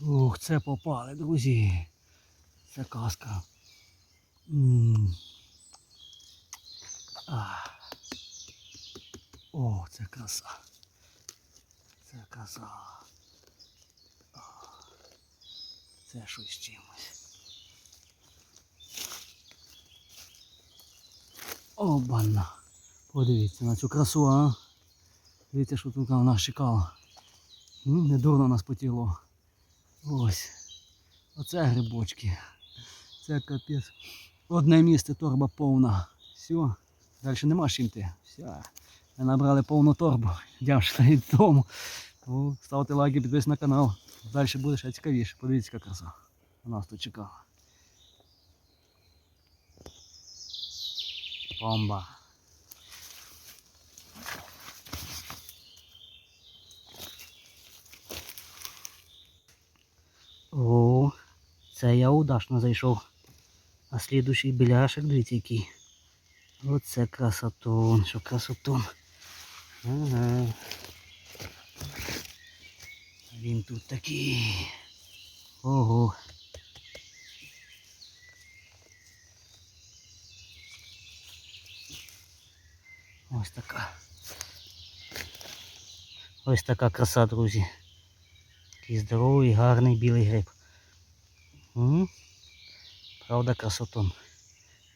Ух, це попали, друзі. Це казка. М. О, це краса. Це краса. А. Це щось чимось. Обана. Подивіться на цю красу, а. Дивіться, що тут на нас чекало. М, Не дурно нас потіло. Ось. Оце грибочки. Це капець. Одне місце торба повна. Все. Далі нема чим ти. Все. Ми набрали повну торбу. Ще додому. Тому ставте лайки, підписуйтесь на канал. Далі буде ще цікавіше. Подивіться, яка краса. У нас тут чекала. Бомба. О, це я удачно зайшов. А слідущий біляшик, дивіться який. Оце красотон, що красотон. Ага. Він тут такий. Ого. Ось така. Ось така краса, друзі. Такий здоровий, гарний білий гриб. М? Правда, красотон.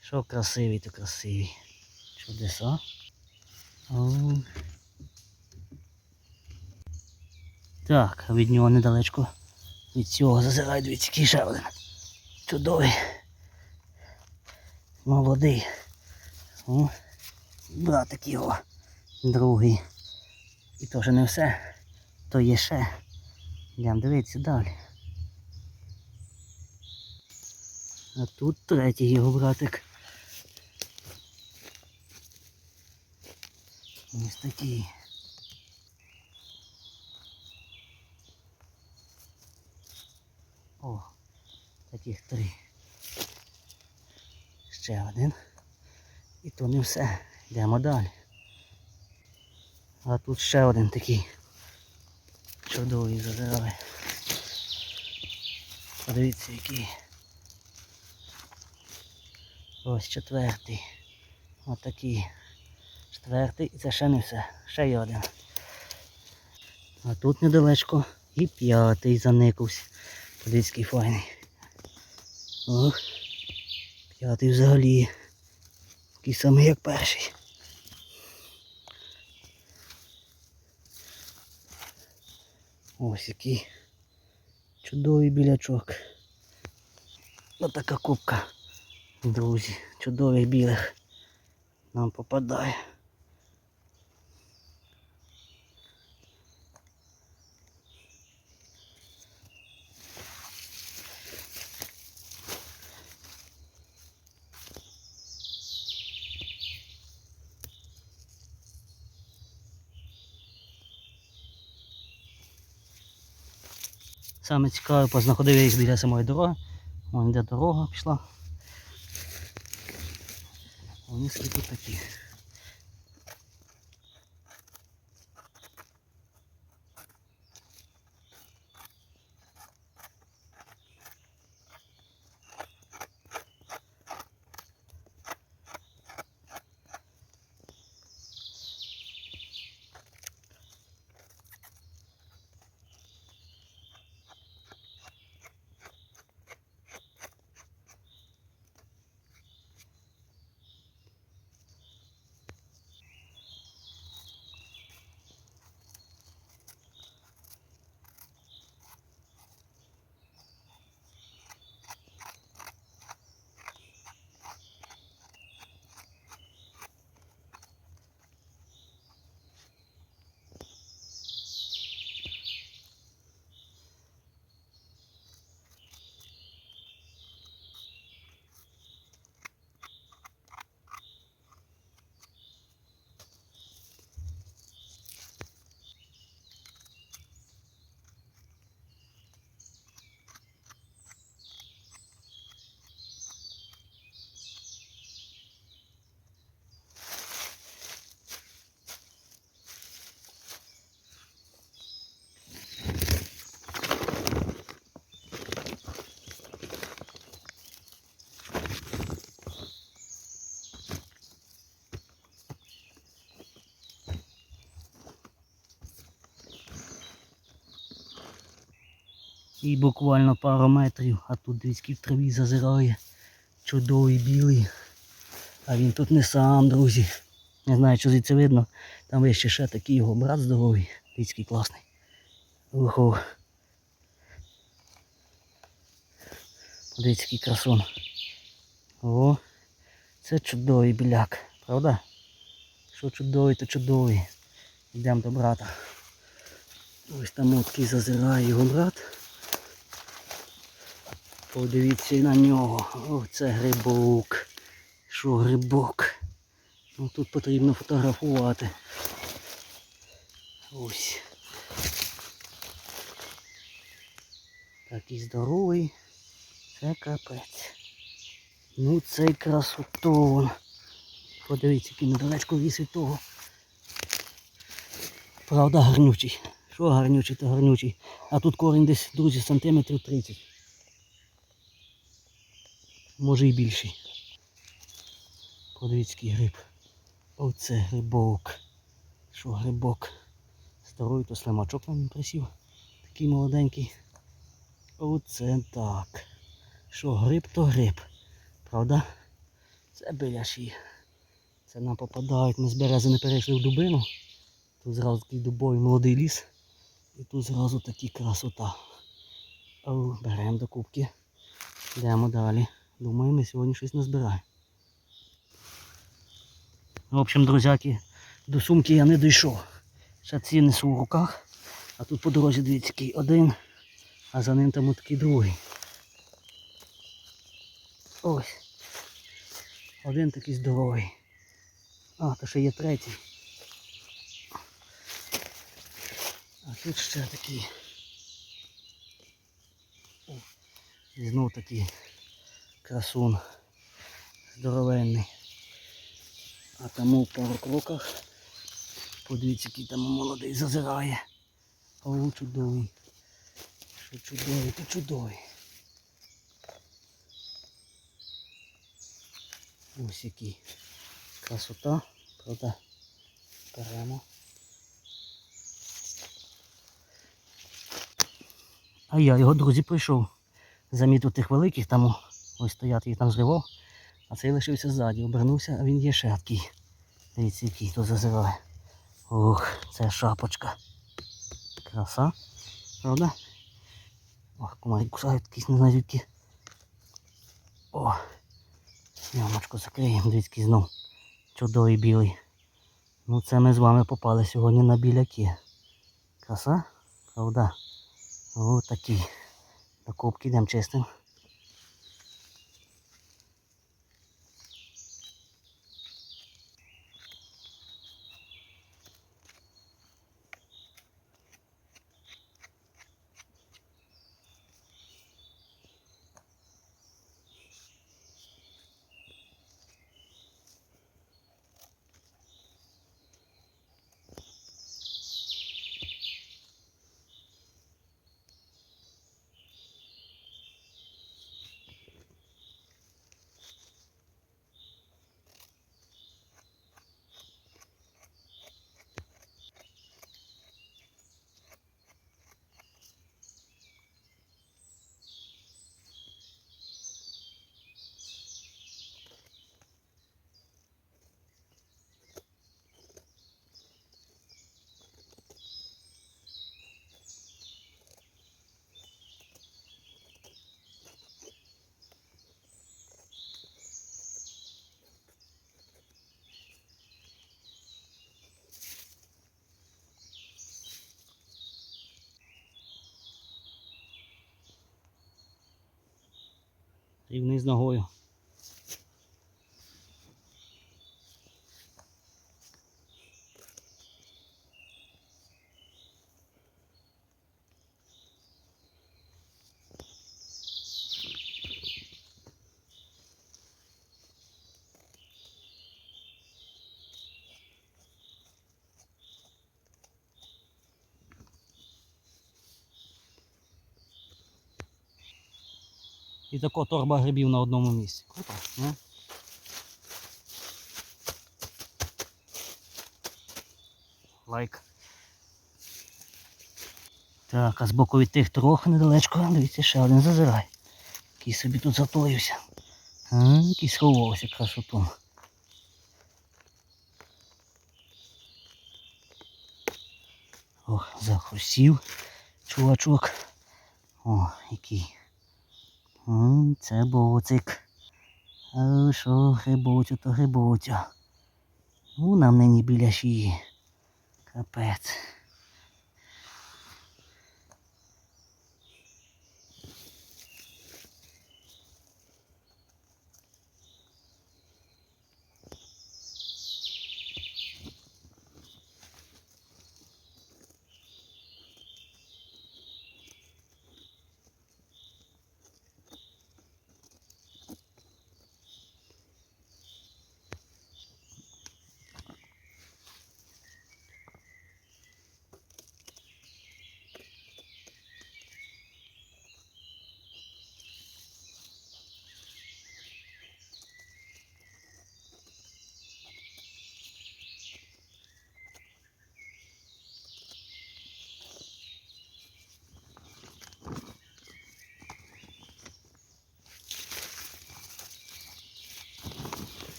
Що красивий, то красивий. Чудеса. О. Так, від нього недалечко. Від цього зазирай, дивіться, який ще. Чудовий. Молодий. О, братик його. Другий. І то вже не все. То є ще. Йдемо дивитися далі. А тут третій його братик. Ось такий. О, таких три. Ще один. І то не все. Йдемо далі. А тут ще один такий. Чудовий задирає. Подивіться який. Ось четвертий. Отакий. Четвертий і це ще не все. Ще є один. А тут недалечко і п'ятий заникався. Подивіться, файний. Ох. П'ятий взагалі. Такий самий як перший. Ось який чудовий білячок. Ось така кубка, друзі, чудових білих нам попадає. Саме цікаве, познаходив я їх біля самої дороги. Вон де дорога пішла. Вони скільки такі. І буквально пару метрів, а тут дивіться, в траві зазирає. Чудовий білий. А він тут не сам, друзі. Не знаю, що звідси видно. Там вище ще такий його брат здоровий. Дивіться, класний. Ого. Подивіться, який красун. О, це чудовий біляк, правда? Що чудовий, то чудовий. Йдемо до брата. Ось там от такий зазирає його брат. Подивіться на нього. О, це грибок. Що грибок? Ну тут потрібно фотографувати. Ось. Такий здоровий. Це капець. Ну цей красотон. Подивіться, який недалечко вісить того. Правда, гарнючий. Що гарнючий, то гарнючий. А тут корінь десь, друзі, сантиметрів 30. Може і більший. Подивіться, гриб. Оце грибок. Що грибок? Здоровий то слимачок на ньому присів. Такий молоденький. Оце так. Що гриб, то гриб. Правда? Це біляші. Це нам попадають. Ми з берези не перейшли в дубину. Тут зразу такий дубовий молодий ліс. І тут зразу такі красота. Беремо до кубки. Йдемо далі. Думаю, ми сьогодні щось назбираємо. В общем, друзяки, до сумки я не дійшов. Ще ці несу в руках. А тут по дорозі дивіться такий один, а за ним там такий другий. Ось. Один такий здоровий. А, то ще є третій. А тут ще такий. О, знов такий красун. Здоровенний. А тому в пару кроках. Подивіться, який там молодий зазирає. О, чудовий. Що чудовий, то чудовий. Ось який. Красота, правда. Беремо. А я його, друзі, прийшов. Замітив тих великих, там ось стоять, їх там зривав. А цей лишився ззаді, обернувся, а він є ще такий. Дивіться, який тут зазирає. Ух, це шапочка. Краса, правда? Ох, комарі кусають якісь не знаю звідки. О! Ямочку закриємо, дивіться, знов. Чудовий білий. Ну це ми з вами попали сьогодні на біляки. Краса, правда? Ось такі. До кубки йдемо чистим. І вниз ногою. І тако торба грибів на одному місці. Круто? Лайк. Так, а збоку від тих трьох недалечко, дивіться, ще один зазирай. Який собі тут затоївся. А, який сховався красоту. Ох, захрустів чувачок. О, який. Це боцик. А що, то грибочу. Ну, нам нині біля шиї. Капець.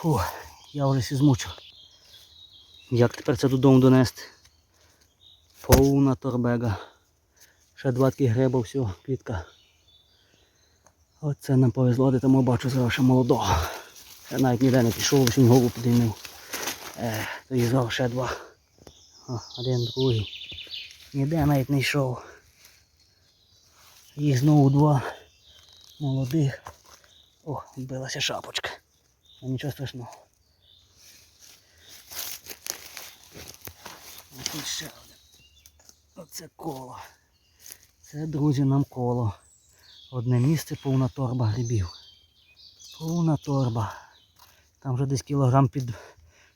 Фу, я вже сі змучив. Як тепер це додому донести? Повна торбега. Ще два такі гриба, все, квітка. Оце нам повезло, де тому бачу зараз ще молодого. Я навіть ніде не пішов, всім голову підіймив. Е, зараз ще два. О, один, другий. Ніде навіть не йшов. Їх знову два молодих. О, відбилася шапочка. Ну, нічого страшного. А тут ще один. Оце коло. Це, друзі, нам коло. Одне місце повна торба грибів. Повна торба. Там вже десь кілограм під.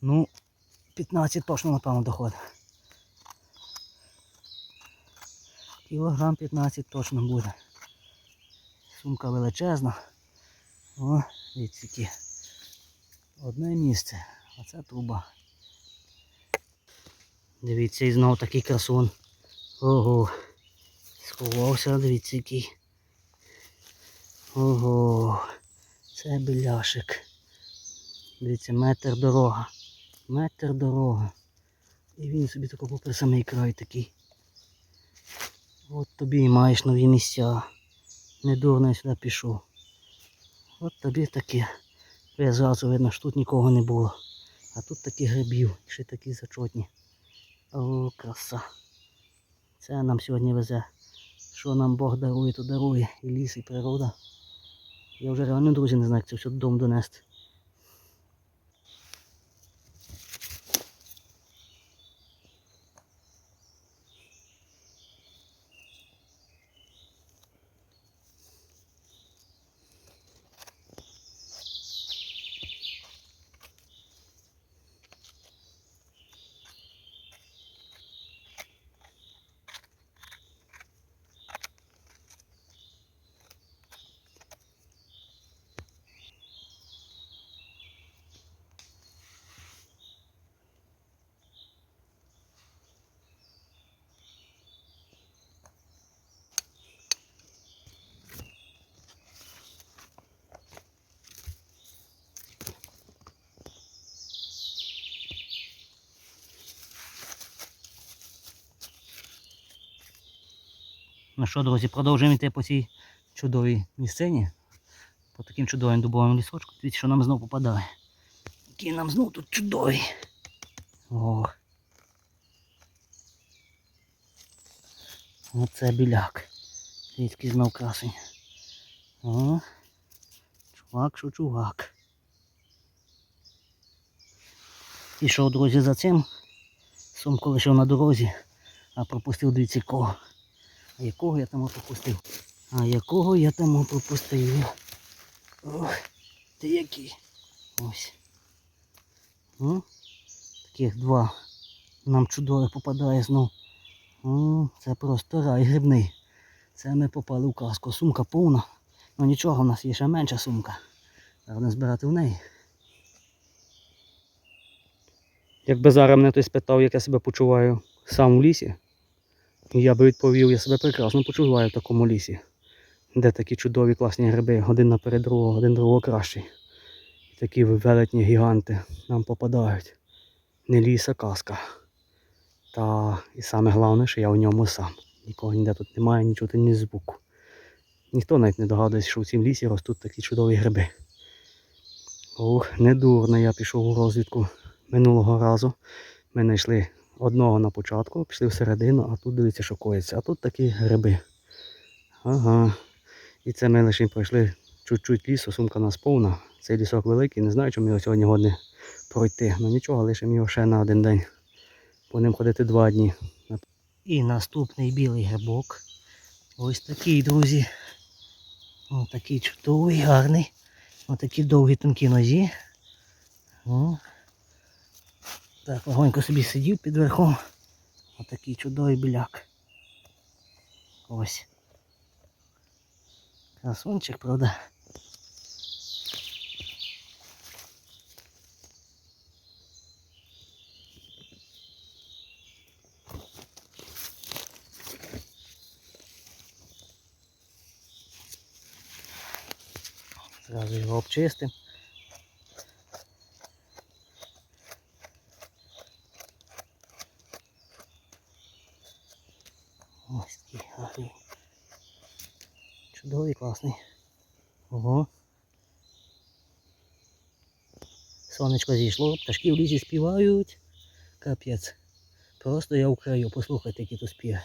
Ну, 15 точно, напевно, доходить. Кілограм 15 точно буде. Сумка величезна. О, які. Одне місце, а це труба. Дивіться, і знов такий красун. Ого. Сховався, дивіться який. Ого. Це біляшик. Дивіться, метр дорога. Метр дорога. І він собі тако попри самий край такий. От тобі і маєш нові місця. Недурно я сюди пішов. От тобі таке. Я зразу видно, що тут нікого не було. А тут такі грибів, ще такі зачотні. О, краса. Це нам сьогодні везе. Що нам Бог дарує, то дарує. І ліс, і природа. Я вже реально, друзі, не знаю, як це все додому донести. Ну що, друзі, продовжуємо йти по цій чудовій місцині. По таким чудовим дубовим лісочкам. Дивіться, що нам знов попадає. Який нам знов тут чудовий. Ох. Оце біляк. Який знов красень. О. Чувак, що чувак. Пішов, друзі, за цим. Сумку лишив на дорозі, а пропустив дивіться кого. А якого я там пропустив? А якого я там пропустив? Ох, ти який? Ось. О, таких два. Нам чудове попадає знов. О, це просто рай грибний. Це ми попали в казку. Сумка повна. Ну нічого, у нас є ще менша сумка. Треба збирати в неї. Якби зараз мене хтось спитав, як я себе почуваю сам в лісі, я би відповів, я себе прекрасно почуваю в такому лісі, де такі чудові класні гриби, один наперед другого, один другого кращий. Такі велетні гіганти нам попадають. Не ліс, а казка. Та і саме головне, що я в ньому сам. Нікого ніде тут немає, ні чути, ні звуку. Ніхто навіть не догадується, що в цім лісі ростуть такі чудові гриби. Ох, недурно я пішов у розвідку минулого разу. Ми знайшли одного на початку, пішли всередину, а тут дивіться, що коїться. А тут такі гриби. Ага. І це ми лише пройшли чуть-чуть лісу, сумка у нас повна. Цей лісок великий, не знаю, чому його сьогодні годне пройти. Ну нічого, лишимо його ще на один день. Будемо ходити два дні. І наступний білий грибок. Ось такий, друзі. Ось такий чудовий, гарний. Ось такі довгі тонкі нозі. Так, легонько собі сидів під верхом. Ось такий чудовий біляк. Ось. Красунчик, правда? Зразу його обчистимо. Ось такий гарний. Чудовий, класний. Ого. Сонечко зійшло, пташки в лісі співають. Капець. Просто я в краю, послухайте, які тут співи.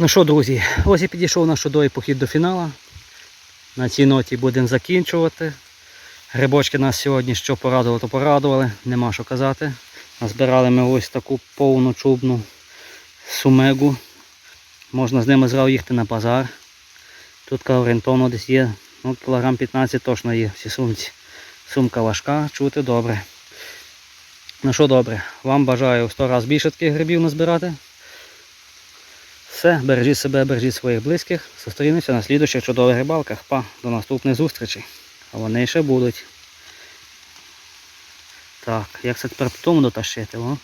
Ну що, друзі, ось і підійшов наш чудовий похід до фіналу. На цій ноті будемо закінчувати. Грибочки нас сьогодні що порадували, то порадували, нема що казати. Назбирали ми ось таку повну чубну сумегу. Можна з ними зразу їхати на базар. Тут орієнтовно десь є, ну, кілограм 15 точно є всі сумці. Сумка важка, чути добре. Ну що добре, вам бажаю в 100 разів більше таких грибів назбирати. Все, бережіть себе, бережіть своїх близьких. Зустрінемося на слідуючих чудових рибалках. Па, до наступних зустрічей. А вони ще будуть. Так, як це тепер тому дотащити, о?